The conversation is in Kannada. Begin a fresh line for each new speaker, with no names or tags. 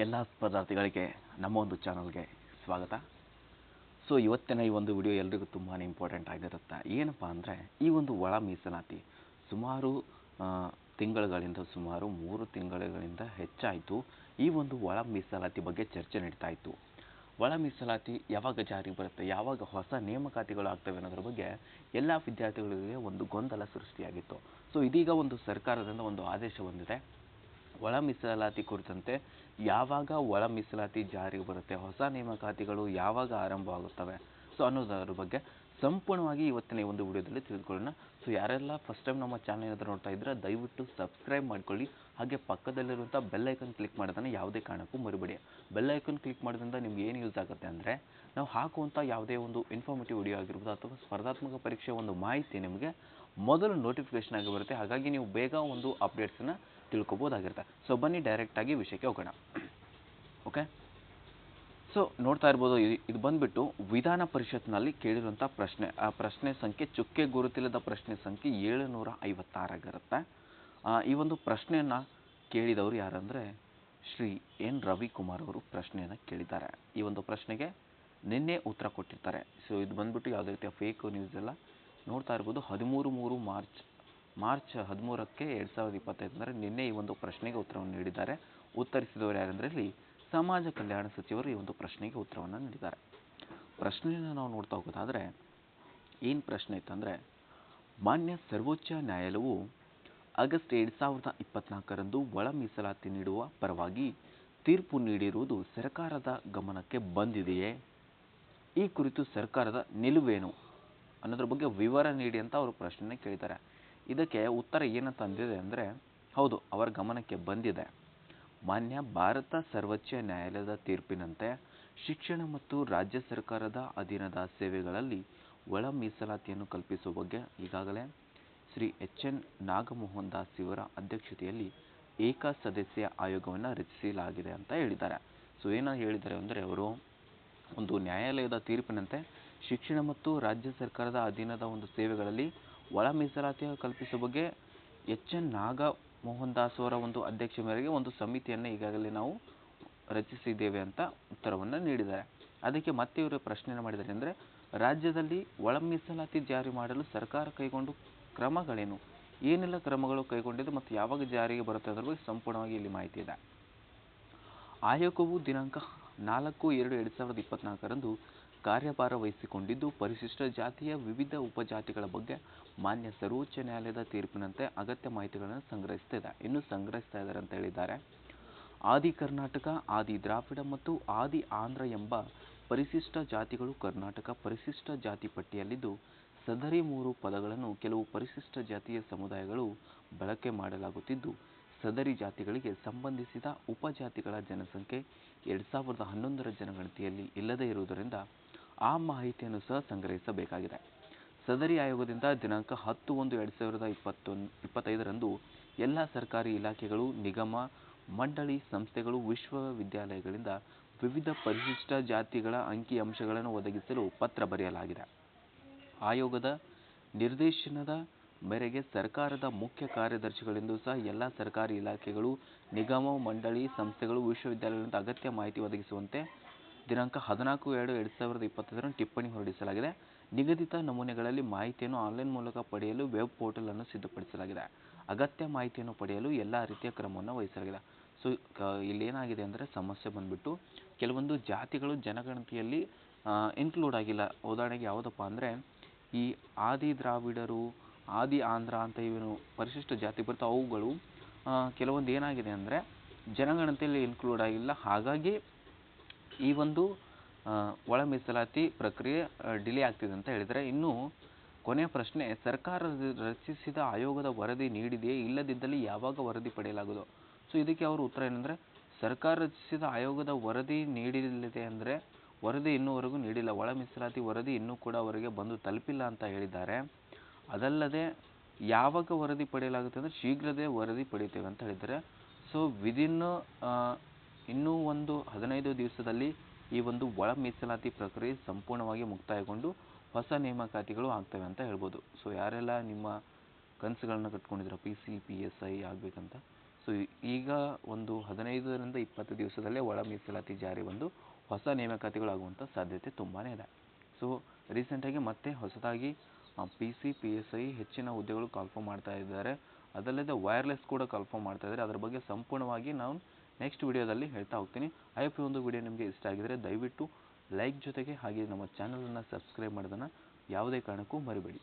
ಎಲ್ಲ ಸ್ಪರ್ಧಾರ್ಥಿಗಳಿಗೆ ನಮ್ಮ ಒಂದು ಚಾನಲ್ಗೆ ಸ್ವಾಗತ. ಸೊ ಇವತ್ತಿನ ಈ ಒಂದು ವಿಡಿಯೋ ಎಲ್ರಿಗೂ ತುಂಬಾ ಇಂಪಾರ್ಟೆಂಟ್ ಆಗಿರುತ್ತೆ. ಏನಪ್ಪ ಅಂದರೆ, ಈ ಒಂದು ಒಳ ಮೀಸಲಾತಿ ಸುಮಾರು ತಿಂಗಳುಗಳಿಂದ ಸುಮಾರು ಮೂರು ತಿಂಗಳುಗಳಿಂದ ಹೆಚ್ಚಾಯಿತು. ಈ ಒಂದು ಒಳ ಮೀಸಲಾತಿ ಬಗ್ಗೆ ಚರ್ಚೆ ನಡೀತಾ ಇತ್ತು. ಒಳ ಮೀಸಲಾತಿ ಯಾವಾಗ ಜಾರಿಗೆ ಬರುತ್ತೆ, ಯಾವಾಗ ಹೊಸ ನೇಮಕಾತಿಗಳು ಆಗ್ತವೆ ಅನ್ನೋದ್ರ ಬಗ್ಗೆ ಎಲ್ಲ ವಿದ್ಯಾರ್ಥಿಗಳಿಗೆ ಒಂದು ಗೊಂದಲ ಸೃಷ್ಟಿಯಾಗಿತ್ತು. ಸೊ ಇದೀಗ ಒಂದು ಸರ್ಕಾರದಿಂದ ಒಂದು ಆದೇಶ ಬಂದಿದೆ. ಒಳ ಮೀಸಲಾತಿ ಕುರಿತಂತೆ ಯಾವಾಗ ಒಳ ಮೀಸಲಾತಿ ಜಾರಿಗೆ ಬರುತ್ತೆ? ಹೊಸ ನೇಮಕಾತಿಗಳು ಯಾವಾಗ ಆರಂಭವಾಗುತ್ತವೆ? ಸೊ ಅನ್ನೋದರ ಬಗ್ಗೆ ಸಂಪೂರ್ಣವಾಗಿ ಇವತ್ತಿನ ಒಂದು ವಿಡಿಯೋದಲ್ಲಿ ತಿಳಿದುಕೊಳ್ಳೋಣ. ಸೊ ಯಾರೆಲ್ಲ ಫಸ್ಟ್ ಟೈಮ್ ನಮ್ಮ ಚಾನಲ್ ಏನಾದರೂ ನೋಡ್ತಾ ಇದ್ರೆ ದಯವಿಟ್ಟು ಸಬ್ಸ್ಕ್ರೈಬ್ ಮಾಡ್ಕೊಳ್ಳಿ. ಹಾಗೆ ಪಕ್ಕದಲ್ಲಿರುವಂಥ ಬೆಲ್ ಐಕನ್ ಕ್ಲಿಕ್ ಮಾಡೋದನ್ನು ಯಾವುದೇ ಕಾರಣಕ್ಕೂ ಮರಿಬೇಡಿ. ಬೆಲ್ ಐಕನ್ ಕ್ಲಿಕ್ ಮಾಡೋದ್ರಿಂದ ನಿಮ್ಗೆ ಏನು ಯೂಸ್ ಆಗುತ್ತೆ ಅಂದರೆ, ನಾವು ಹಾಕುವಂಥ ಯಾವುದೇ ಒಂದು ಇನ್ಫಾರ್ಮೇಟಿವ್ ವಿಡಿಯೋ ಆಗಿರ್ಬೋದು ಅಥವಾ ಸ್ಪರ್ಧಾತ್ಮಕ ಪರೀಕ್ಷೆ ಒಂದು ಮಾಹಿತಿ ನಿಮಗೆ ಮೊದಲು ನೋಟಿಫಿಕೇಶನ್ ಆಗಿ ಬರುತ್ತೆ. ಹಾಗಾಗಿ ನೀವು ಬೇಗ ಒಂದು ಅಪ್ಡೇಟ್ಸನ್ನು ತಿಳ್ಕೊಬೋದಾಗಿರುತ್ತೆ ಸೊ ಬನ್ನಿ ಡೈರೆಕ್ಟಾಗಿ ವಿಷಯಕ್ಕೆ ಹೋಗೋಣ. ಓಕೆ ಸೊ ನೋಡ್ತಾ ಇರ್ಬೋದು, ಇದು ಬಂದ್ಬಿಟ್ಟು ವಿಧಾನ ಪರಿಷತ್ನಲ್ಲಿ ಕೇಳಿರುವಂಥ ಪ್ರಶ್ನೆ. ಆ ಪ್ರಶ್ನೆ ಸಂಖ್ಯೆ, ಚುಕ್ಕೆ ಗುರುತಿಲ್ಲದ ಪ್ರಶ್ನೆ ಸಂಖ್ಯೆ ಏಳುನೂರ ಐವತ್ತಾರಾಗಿರುತ್ತೆ ಈ ಒಂದು ಪ್ರಶ್ನೆಯನ್ನು ಕೇಳಿದವರು ಯಾರಂದರೆ ಶ್ರೀ ಎನ್. ರವಿಕುಮಾರ್ ಅವರು ಪ್ರಶ್ನೆಯನ್ನು ಕೇಳಿದ್ದಾರೆ. ಈ ಒಂದು ಪ್ರಶ್ನೆಗೆ ನಿನ್ನೆ ಉತ್ತರ ಕೊಟ್ಟಿರ್ತಾರೆ. ಸೊ ಇದು ಬಂದ್ಬಿಟ್ಟು ಯಾವುದೇ ರೀತಿಯ ಫೇಕ್ ನ್ಯೂಸ್ ಎಲ್ಲ ನೋಡ್ತಾ ಇರ್ಬೋದು. ಹದಿಮೂರು ಮೂರು ಮಾರ್ಚ್ ಮಾರ್ಚ್ ಹದಿಮೂರಕ್ಕೆ ಎರಡು ಸಾವಿರದ ಇಪ್ಪತ್ತೈದು ನಿನ್ನೆ ಈ ಒಂದು ಪ್ರಶ್ನೆಗೆ ಉತ್ತರವನ್ನು ನೀಡಿದ್ದಾರೆ. ಉತ್ತರಿಸಿದವರು ಯಾರೆಂದರೆ ಇಲ್ಲಿ ಸಮಾಜ ಕಲ್ಯಾಣ ಸಚಿವರು ಈ ಒಂದು ಪ್ರಶ್ನೆಗೆ ಉತ್ತರವನ್ನು ನೀಡಿದ್ದಾರೆ. ಪ್ರಶ್ನೆಯನ್ನು ನಾವು ನೋಡ್ತಾ ಹೋಗೋದಾದರೆ, ಏನು ಪ್ರಶ್ನೆ ಇತ್ತಂದರೆ, ಮಾನ್ಯ ಸರ್ವೋಚ್ಚ ನ್ಯಾಯಾಲಯವು ಆಗಸ್ಟ್ ಎರಡು ಸಾವಿರದ ಇಪ್ಪತ್ನಾಲ್ಕರಂದು ಒಳ ಮೀಸಲಾತಿ ನೀಡುವ ಪರವಾಗಿ ತೀರ್ಪು ನೀಡಿರುವುದು ಸರ್ಕಾರದ ಗಮನಕ್ಕೆ ಬಂದಿದೆಯೇ? ಈ ಕುರಿತು ಸರ್ಕಾರದ ನಿಲುವೇನು? ಅನ್ನೋದ್ರ ಬಗ್ಗೆ ವಿವರ ನೀಡಿ ಅಂತ ಅವರು ಪ್ರಶ್ನೆನ ಕೇಳಿದ್ದಾರೆ. ಇದಕ್ಕೆ ಉತ್ತರ ಏನಂತ ಅಂದಿದೆ ಅಂದರೆ, ಹೌದು, ಅವರ ಗಮನಕ್ಕೆ ಬಂದಿದೆ. ಮಾನ್ಯ ಭಾರತ ಸರ್ವೋಚ್ಚ ನ್ಯಾಯಾಲಯದ ತೀರ್ಪಿನಂತೆ ಶಿಕ್ಷಣ ಮತ್ತು ರಾಜ್ಯ ಸರ್ಕಾರದ ಅಧೀನದ ಸೇವೆಗಳಲ್ಲಿ ಒಳ ಮೀಸಲಾತಿಯನ್ನು ಕಲ್ಪಿಸುವ ಬಗ್ಗೆ ಈಗಾಗಲೇ ಶ್ರೀ ಎಚ್ ಎನ್ ನಾಗಮೋಹನ್ ದಾಸ್ ಇವರ ಅಧ್ಯಕ್ಷತೆಯಲ್ಲಿ ಏಕ ಸದಸ್ಯ ಆಯೋಗವನ್ನು ರಚಿಸಲಾಗಿದೆ ಅಂತ ಹೇಳಿದ್ದಾರೆ. ಸೊ, ಏನು ಹೇಳಿದ್ದಾರೆ ಅಂದರೆ ಅವರು ಒಂದು ನ್ಯಾಯಾಲಯದ ತೀರ್ಪಿನಂತೆ ಶಿಕ್ಷಣ ಮತ್ತು ರಾಜ್ಯ ಸರ್ಕಾರದ ಅಧೀನದ ಒಂದು ಸೇವೆಗಳಲ್ಲಿ ಒಳ ಮೀಸಲಾತಿಯನ್ನು ಕಲ್ಪಿಸುವ ಬಗ್ಗೆ ಎಚ್ ಎನ್ ನಾಗ ಮೋಹನ್ ದಾಸ್ ಅವರ ಒಂದು ಅಧ್ಯಕ್ಷ ಮೇರೆಗೆ ಒಂದು ಸಮಿತಿಯನ್ನು ಈಗಾಗಲೇ ನಾವು ರಚಿಸಿದ್ದೇವೆ ಅಂತ ಉತ್ತರವನ್ನು ನೀಡಿದ್ದಾರೆ. ಅದಕ್ಕೆ ಮತ್ತೆ ಇವರು ಪ್ರಶ್ನೆಯನ್ನು ಮಾಡಿದ್ದಾರೆ ಅಂದರೆ, ರಾಜ್ಯದಲ್ಲಿ ಒಳ ಮೀಸಲಾತಿ ಜಾರಿ ಮಾಡಲು ಸರ್ಕಾರ ಕೈಗೊಂಡು ಕ್ರಮಗಳೇನು? ಏನೆಲ್ಲ ಕ್ರಮಗಳು ಕೈಗೊಂಡಿದೆ ಮತ್ತು ಯಾವಾಗ ಜಾರಿಗೆ ಬರುತ್ತೆ ಅದರ ಬಗ್ಗೆ ಸಂಪೂರ್ಣವಾಗಿ ಇಲ್ಲಿ ಮಾಹಿತಿ ಇದೆ. ಆಯೋಗವು ದಿನಾಂಕ ನಾಲ್ಕು ಎರಡು ಎರಡು ಸಾವಿರದ ಇಪ್ಪತ್ನಾಲ್ಕರಂದು ಕಾರ್ಯಭಾರ ವಹಿಸಿಕೊಂಡಿದ್ದು, ಪರಿಶಿಷ್ಟ ಜಾತಿಯ ವಿವಿಧ ಉಪಜಾತಿಗಳ ಬಗ್ಗೆ ಮಾನ್ಯ ಸರ್ವೋಚ್ಚ ನ್ಯಾಯಾಲಯದ ತೀರ್ಪಿನಂತೆ ಅಗತ್ಯ ಮಾಹಿತಿಗಳನ್ನು ಸಂಗ್ರಹಿಸ್ತಾ ಇನ್ನು ಇನ್ನೂ ಸಂಗ್ರಹಿಸ್ತಾ ಇದ್ದಾರೆ ಅಂತ ಹೇಳಿದ್ದಾರೆ. ಆದಿ ಕರ್ನಾಟಕ, ಆದಿ ದ್ರಾವಿಡ ಮತ್ತು ಆದಿ ಆಂಧ್ರ ಎಂಬ ಪರಿಶಿಷ್ಟ ಜಾತಿಗಳು ಕರ್ನಾಟಕ ಪರಿಶಿಷ್ಟ ಜಾತಿ ಪಟ್ಟಿಯಲ್ಲಿದ್ದು, ಸದರಿ ಮೂರು ಪದಗಳನ್ನು ಕೆಲವು ಪರಿಶಿಷ್ಟ ಜಾತಿಯ ಸಮುದಾಯಗಳು ಬಳಕೆ ಮಾಡಲಾಗುತ್ತಿದ್ದು, ಸದರಿ ಜಾತಿಗಳಿಗೆ ಸಂಬಂಧಿಸಿದ ಉಪಜಾತಿಗಳ ಜನಸಂಖ್ಯೆ ಎರಡು ಸಾವಿರದ ಹನ್ನೊಂದರ ಜನಗಣತಿಯಲ್ಲಿ ಇಲ್ಲದೇ ಇರುವುದರಿಂದ ಆ ಮಾಹಿತಿಯನ್ನು ಸಹ ಸಂಗ್ರಹಿಸಬೇಕಾಗಿದೆ. ಸದರಿ ಆಯೋಗದಿಂದ ದಿನಾಂಕ ಹತ್ತು ಒಂದು ಎರಡು ಸಾವಿರದ ಇಪ್ಪತ್ತೊಂದು ಇಪ್ಪತ್ತೈದರಂದು ಎಲ್ಲ ಸರ್ಕಾರಿ ಇಲಾಖೆಗಳು, ನಿಗಮ, ಮಂಡಳಿ ಸಂಸ್ಥೆಗಳು, ವಿಶ್ವವಿದ್ಯಾಲಯಗಳಿಂದ ವಿವಿಧ ಪರಿಶಿಷ್ಟ ಜಾತಿಗಳ ಅಂಕಿಅಂಶಗಳನ್ನು ಒದಗಿಸಲು ಪತ್ರ ಬರೆಯಲಾಗಿದೆ. ಆಯೋಗದ ನಿರ್ದೇಶನದ ಮೇರೆಗೆ ಸರ್ಕಾರದ ಮುಖ್ಯ ಕಾರ್ಯದರ್ಶಿಗಳಿಂದ ಸಹ ಎಲ್ಲ ಸರ್ಕಾರಿ ಇಲಾಖೆಗಳು, ನಿಗಮ, ಮಂಡಳಿ ಸಂಸ್ಥೆಗಳು, ವಿಶ್ವವಿದ್ಯಾಲಯಗಳಿಂದ ಅಗತ್ಯ ಮಾಹಿತಿ ಒದಗಿಸುವಂತೆ ದಿನಾಂಕ ಹದಿನಾಲ್ಕು ಎರಡು ಎರಡು ಸಾವಿರದ ಇಪ್ಪತ್ತೈದರಂದು ಟಿಪ್ಪಣಿ ಹೊರಡಿಸಲಾಗಿದೆ. ನಿಗದಿತ ನಮೂನೆಗಳಲ್ಲಿ ಮಾಹಿತಿಯನ್ನು ಆನ್ಲೈನ್ ಮೂಲಕ ಪಡೆಯಲು ವೆಬ್ ಪೋರ್ಟಲ್ ಅನ್ನು ಸಿದ್ಧಪಡಿಸಲಾಗಿದೆ. ಅಗತ್ಯ ಮಾಹಿತಿಯನ್ನು ಪಡೆಯಲು ಎಲ್ಲ ರೀತಿಯ ಕ್ರಮವನ್ನು ವಹಿಸಲಾಗಿದೆ. ಸೊ ಇಲ್ಲಿ ಏನಾಗಿದೆ ಅಂದರೆ ಸಮಸ್ಯೆ ಬಂದ್ಬಿಟ್ಟು ಕೆಲವೊಂದು ಜಾತಿಗಳು ಜನಗಣತಿಯಲ್ಲಿ ಇನ್ಕ್ಲೂಡ್ ಆಗಿಲ್ಲ. ಉದಾಹರಣೆಗೆ ಯಾವುದಪ್ಪ ಅಂದರೆ ಈ ಆದಿ ದ್ರಾವಿಡರು, ಆದಿ ಆಂಧ್ರ ಅಂತ ಏನು ಪರಿಶಿಷ್ಟ ಜಾತಿ ಬರ್ತವೆ, ಅವುಗಳು ಕೆಲವೊಂದು ಏನಾಗಿದೆ ಅಂದರೆ ಜನಗಣತಿಯಲ್ಲಿ ಇನ್ಕ್ಲೂಡ್ ಆಗಿಲ್ಲ. ಹಾಗಾಗಿ ಈ ಒಂದು ಒಳ ಮೀಸಲಾತಿ ಪ್ರಕ್ರಿಯೆ ಡಿಲೇ ಆಗ್ತಿದೆ ಅಂತ ಹೇಳಿದರೆ ಇನ್ನು ಕೊನೆಯ ಪ್ರಶ್ನೆ, ಸರ್ಕಾರ ರಚಿಸಿದ ಆಯೋಗದ ವರದಿ ನೀಡಿದೆಯೇ ಇಲ್ಲದಿದ್ದಲ್ಲಿ ಯಾವಾಗ ವರದಿ ಪಡೆಯಲಾಗುವುದು? ಸೊ, ಇದಕ್ಕೆ ಅವರು ಉತ್ತರ ಏನಂದರೆ, ಸರ್ಕಾರ ರಚಿಸಿದ ಆಯೋಗದ ವರದಿ ನೀಡಿಲ್ಲದೆ ಅಂದರೆ ವರದಿ ಇನ್ನೂವರೆಗೂ ನೀಡಿಲ್ಲ. ಒಳ ಮೀಸಲಾತಿ ವರದಿ ಇನ್ನೂ ಕೂಡ ಅವರಿಗೆ ಬಂದು ತಲುಪಿಲ್ಲ ಅಂತ ಹೇಳಿದ್ದಾರೆ. ಅದಲ್ಲದೆ ಯಾವಾಗ ವರದಿ ಪಡೆಯಲಾಗುತ್ತೆ ಅಂದರೆ ಶೀಘ್ರದೇ ವರದಿ ಪಡೆಯುತ್ತೇವೆ ಅಂತ ಹೇಳಿದ್ದಾರೆ. ಸೊ ವಿದಿನ್ ಇನ್ನೂ ಒಂದು ಹದಿನೈದು ದಿವಸದಲ್ಲಿ ಈ ಒಂದು ಒಳ ಮೀಸಲಾತಿ ಪ್ರಕ್ರಿಯೆ ಸಂಪೂರ್ಣವಾಗಿ ಮುಕ್ತಾಯಗೊಂಡು ಹೊಸ ನೇಮಕಾತಿಗಳು ಆಗ್ತವೆ ಅಂತ ಹೇಳ್ಬೋದು. ಸೊ ಯಾರೆಲ್ಲ ನಿಮ್ಮ ಕನಸುಗಳನ್ನ ಕಟ್ಕೊಂಡಿದ್ದೀರಾ? P C P S I ಆಗಬೇಕಂತ. ಸೊ ಈಗ ಒಂದು ಹದಿನೈದರಿಂದ ಇಪ್ಪತ್ತು ದಿವಸದಲ್ಲೇ ಒಳ ಮೀಸಲಾತಿ ಜಾರಿ ಬಂದು ಹೊಸ ನೇಮಕಾತಿಗಳಾಗುವಂಥ ಸಾಧ್ಯತೆ ತುಂಬಾ ಇದೆ. ಸೊ ರೀಸೆಂಟಾಗಿ ಮತ್ತೆ ಹೊಸದಾಗಿ P C P S I ಹೆಚ್ಚಿನ ಹುದ್ದೆಗಳು ಕಾಲ್ಫಾರ್ಮ್ ಮಾಡ್ತಾ ಇದ್ದಾರೆ. ಅದಲ್ಲದೆ ವೈರ್ಲೆಸ್ ಕೂಡ ಕಾಲ್ಫಾರ್ಮ್ ಮಾಡ್ತಾ ಇದ್ದಾರೆ. ಅದರ ಬಗ್ಗೆ ಸಂಪೂರ್ಣವಾಗಿ ನಾವು ನೆಕ್ಸ್ಟ್ ವಿಡಿಯೋದಲ್ಲಿ ಹೇಳ್ತಾ ಹೋಗ್ತೀನಿ. ಐ ಒಂದು ವಿಡಿಯೋ ನಿಮಗೆ ಇಷ್ಟ ಆಗಿದರೆ ದಯವಿಟ್ಟು ಲೈಕ್ ಜೊತೆಗೆ ಹಾಗೆ ನಮ್ಮ ಚಾನಲನ್ನು ಸಬ್ಸ್ಕ್ರೈಬ್ ಮಾಡೋದನ್ನು ಯಾವುದೇ ಕಾರಣಕ್ಕೂ ಮರಿಬೇಡಿ.